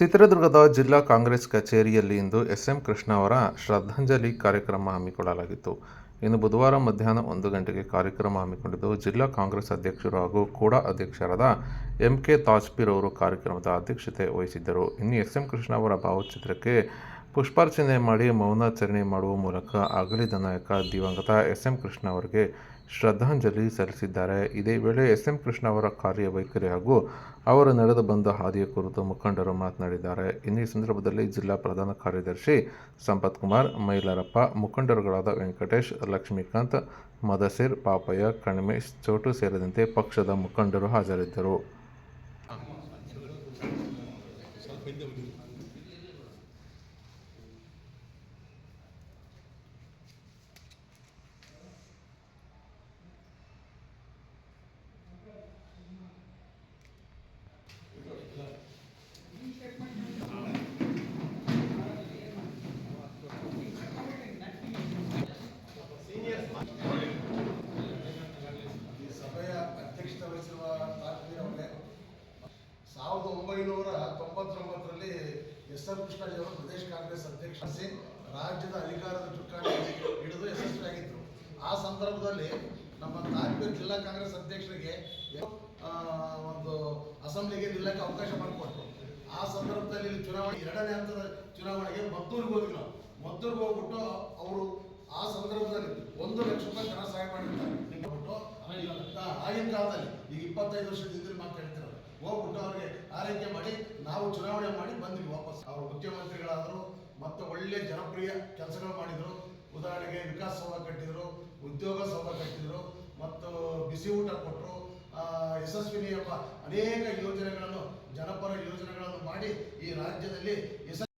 ಚಿತ್ರದುರ್ಗದ ಜಿಲ್ಲಾ ಕಾಂಗ್ರೆಸ್ ಕಚೇರಿಯಲ್ಲಿ ಇಂದು ಎಸ್ಎಂ ಕೃಷ್ಣ ಅವರ ಶ್ರದ್ಧಾಂಜಲಿ ಕಾರ್ಯಕ್ರಮ ಹಮ್ಮಿಕೊಳ್ಳಲಾಗಿತ್ತು. ಇನ್ನು ಬುಧವಾರ ಮಧ್ಯಾಹ್ನ ಒಂದು ಗಂಟೆಗೆ ಕಾರ್ಯಕ್ರಮ ಹಮ್ಮಿಕೊಂಡಿದ್ದು ಜಿಲ್ಲಾ ಕಾಂಗ್ರೆಸ್ ಅಧ್ಯಕ್ಷರು ಹಾಗೂ ಕೂಡ ಅಧ್ಯಕ್ಷರಾದ ಎಂ ಕೆ ತಾಜ್ಪೀರ್ ಅವರು ಕಾರ್ಯಕ್ರಮದ ಅಧ್ಯಕ್ಷತೆ ವಹಿಸಿದ್ದರು. ಇನ್ನು ಎಸ್ಎಂ ಕೃಷ್ಣ ಅವರ ಭಾವಚಿತ್ರಕ್ಕೆ ಪುಷ್ಪಾರ್ಚನೆ ಮಾಡಿ, ಮೌನಾಚರಣೆ ಮಾಡುವ ಮೂಲಕ ಅಗಲಿದ ನಾಯಕ ದಿವಂಗತ ಎಸ್ಎಂ ಕೃಷ್ಣ ಅವರಿಗೆ ಶ್ರದ್ಧಾಂಜಲಿ ಸಲ್ಲಿಸಿದ್ದಾರೆ. ಇದೇ ವೇಳೆ ಎಸ್ ಎಂ ಕೃಷ್ಣ ಅವರ ಕಾರ್ಯವೈಖರಿ ಹಾಗೂ ಅವರು ನಡೆದು ಬಂದ ಹಾದಿಯ ಕುರಿತು ಮುಖಂಡರು ಮಾತನಾಡಿದ್ದಾರೆ. ಇನ್ನು ಸಂದರ್ಭದಲ್ಲಿ ಜಿಲ್ಲಾ ಪ್ರಧಾನ ಕಾರ್ಯದರ್ಶಿ ಸಂಪತ್ ಕುಮಾರ್, ಮೈಲಾರಪ್ಪ, ಮುಖಂಡರುಗಳಾದ ವೆಂಕಟೇಶ್, ಲಕ್ಷ್ಮೀಕಾಂತ್, ಮದಸಿರ್, ಪಾಪಯ್ಯ ಕಣ್ಮೇಶ್ ಚೋಟು ಸೇರಿದಂತೆ ಪಕ್ಷದ ಮುಖಂಡರು ಹಾಜರಿದ್ದರು ಈ ಸಭೆಯ ಅಧ್ಯಕ್ಷತೆ ವಹಿಸಿರುವ ತಾತ್ವೀರ್ ಅವರೇ ಸಾವಿರದ ಒಂಬೈನೂರ ತೊಂಬತ್ತೊಂಬತ್ತರಲ್ಲಿ ಎಸ್ ಆರ್ ಕೃಷ್ಣಾಜಿಯವರು ಪ್ರದೇಶ ಕಾಂಗ್ರೆಸ್ ಅಧ್ಯಕ್ಷ ರಾಜ್ಯದ ಅಧಿಕಾರದ ಚುಕ್ಕಾಣಿ ಹಿಡಿದು ಯಶಸ್ವಿಯಾಗಿದ್ದರು ಆ ಸಂದರ್ಭದಲ್ಲಿ ನಮ್ಮ ನಾಲ್ಕು ಜಿಲ್ಲಾ ಕಾಂಗ್ರೆಸ್ ಅಧ್ಯಕ್ಷರಿಗೆ ಒಂದು ಅಸೆಂಬ್ಲಿಗೆ ನಿಲ್ಲಕ್ಕೆ ಅವಕಾಶ ಮಾಡಿಕೊಟ್ರು. ಆ ಸಂದರ್ಭದಲ್ಲಿ ಇಲ್ಲಿ ಚುನಾವಣೆ ಎರಡನೇ ಹಂತದ ಚುನಾವಣೆಗೆ ಮದ್ದೂರಿಗೆ ಹೋಗಿಲ್ಲ ನಾವು. ಮದ್ದೂರಿಗೆ ಹೋಗ್ಬಿಟ್ಟು ಅವರು ಆ ಸಂದರ್ಭದಲ್ಲಿ ಒಂದು ಲಕ್ಷ ರೂಪಾಯಿ ಜನ ಸಹಾಯ ಮಾಡಿರ್ತಾರೆ. ಬಿಟ್ಟು ಆಗಿನ ಕಾಲದಲ್ಲಿ ಈಗ ಇಪ್ಪತ್ತೈದು ವರ್ಷದ ಹಿಂದೆ ಮಾತು ಹೇಳ್ತಿರೋದು ಹೋಗ್ಬಿಟ್ಟು ಅವ್ರಿಗೆ ಆರೈಕೆ ಮಾಡಿ ನಾವು ಚುನಾವಣೆ ಮಾಡಿ ಬಂದ್ವಿ ವಾಪಸ್ ಅವರು ಮುಖ್ಯಮಂತ್ರಿಗಳಾದರು ಮತ್ತು ಒಳ್ಳೆ ಜನಪ್ರಿಯ ಕೆಲಸಗಳು ಮಾಡಿದರು. ಉದಾಹರಣೆಗೆ ವಿಕಾಸ ಸೌಧ ಕಟ್ಟಿದ್ರು, ಉದ್ಯೋಗ ಸೌಧ ಕಟ್ಟಿದ್ರು, ಮತ್ತು ಬಿಸಿ ಊಟ ಕೊಟ್ಟರು ಯಶಸ್ವಿನಿ ಎಂಬ ಅನೇಕ ಯೋಜನೆಗಳನ್ನು, ಜನಪರ ಯೋಜನೆಗಳನ್ನು ಮಾಡಿ ಈ ರಾಜ್ಯದಲ್ಲಿ ಯಶಸ್ವಿ